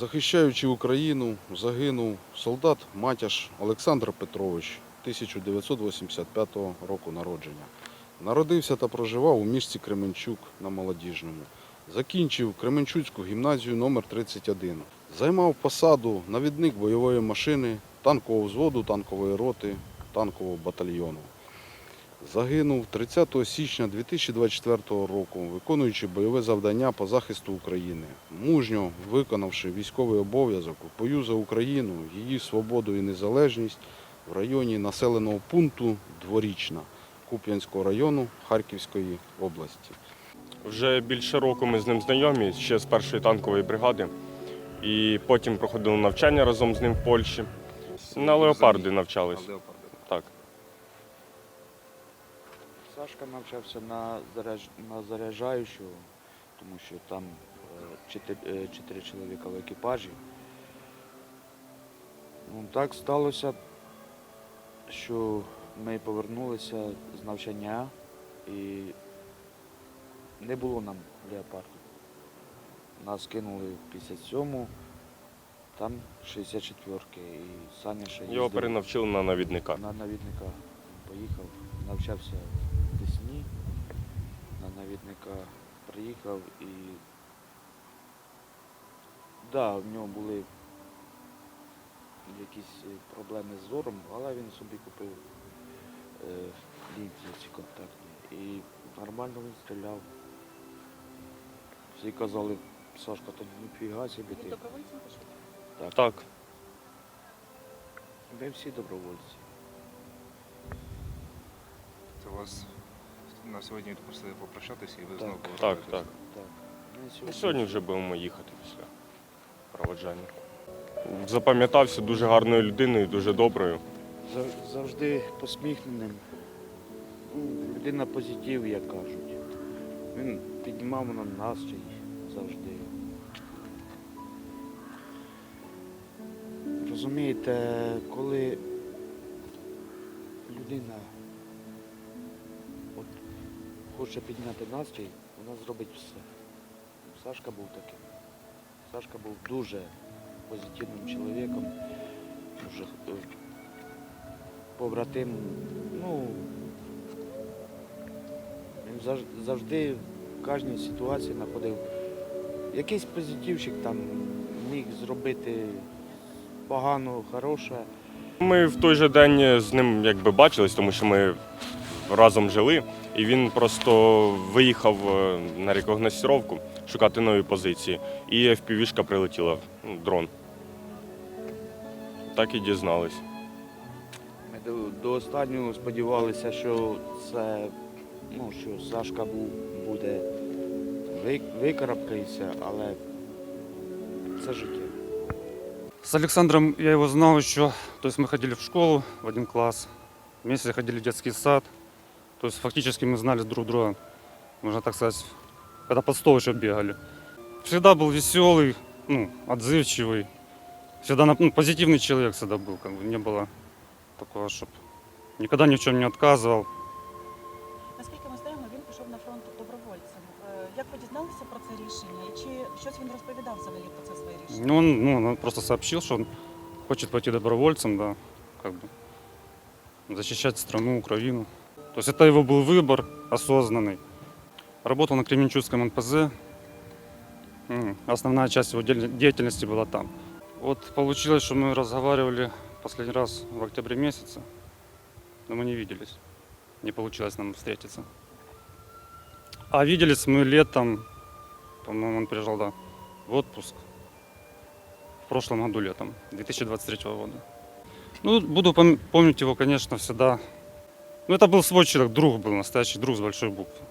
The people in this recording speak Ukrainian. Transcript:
Захищаючи Україну, загинув солдат Матяш Олександр Петрович 1985 року народження. Народився та проживав у місті Кременчук на Молодіжному. Закінчив Кременчуцьку гімназію номер 31 Займав посаду навідник бойової машини, танкового взводу, танкової роти, танкового батальйону. Загинув 30 січня 2024 року, виконуючи бойове завдання по захисту України, мужньо виконавши військовий обов'язок в бою за Україну, її свободу і незалежність в районі населеного пункту Дворічна Куп'янського району Харківської області. Вже більше року ми з ним знайомі, ще з першої танкової бригади. І потім проходили навчання разом з ним в Польщі. На леопарди навчались. Так. Сашка навчався на, заряж... на заряджаючого, тому що там е, чотири, е, чоловіка в екіпажі. Ну, так сталося, що ми повернулися з навчання і не було нам леопарду. Нас кинули в 57-му, там 64-ки. І Саня ще Його перенавчили на навідника. на навідника поїхав, навчався в на навідника приїхав і да, в нього були якісь е, проблеми з зором, але він собі купив е, лінзи ці контактні і нормально він стріляв. Всі казали, Сашка, то ніфіга собі ти. Так, Так. ми всі добровольці. Це у вас на сьогодні просили попрощатися і ви знову Так, так. Так. Ми Ну, Сьогодні вже будемо їхати після проводжання. Запам'ятався дуже гарною людиною, дуже доброю. Зав- Завжди посміхненим. Ну, Людина позитив, як кажуть. Він піднімав нам настрій завжди. Розумієте, коли людина хоче підняти настрій, вона зробить все. Сашка був таким. Сашка був дуже позитивним чоловіком, дуже е, побратим, ну, він завжди в кожній ситуації знаходив якийсь позитивчик там міг зробити погано, хороше. Ми в той же день з ним якби бачились, тому що ми разом жили, і він просто виїхав е, на рекогносцировку шукати нові позиції. І FPV-шка прилетіла, ну, дрон. Так і дізнались. Ми до, до останнього сподівалися, що це, ну, що Сашка був, буде ви- викарабкається, але це життя. С Александром я его знал еще, то есть мы ходили в школу в один класс, вместе ходили в детский сад, то есть фактически мы знали друг друга, можно так сказать, когда под стол еще бегали. Всегда был веселый, ну, отзывчивый, всегда на- ну, позитивный человек всегда был, как бы не было такого, чтобы никогда ни в чем не отказывал. Наскільки ми знаємо, він пішов на фронт добровольцем. Е, Як ви дізналися про це рішення? І чи щось він розповідав взагалі про це своє рішення? Ну, он, ну, он просто сообщил, что он хочет пойти добровольцем, да, как бы защищать страну, Украину. То есть это его был выбор осознанный. Работал на Кременчугском НПЗ. Основная часть его деятель- деятельности была там. Вот получилось, что мы разговаривали последний раз в октябре месяце, но мы не виделись. Не получилось нам встретиться. А виделись мы летом, по-моему, он приезжал, да, в отпуск в прошлом году летом, 2023 года. Ну, буду пом- помнить его, конечно, всегда. Ну, это был свой человек, друг был, настоящий друг с большой буквы.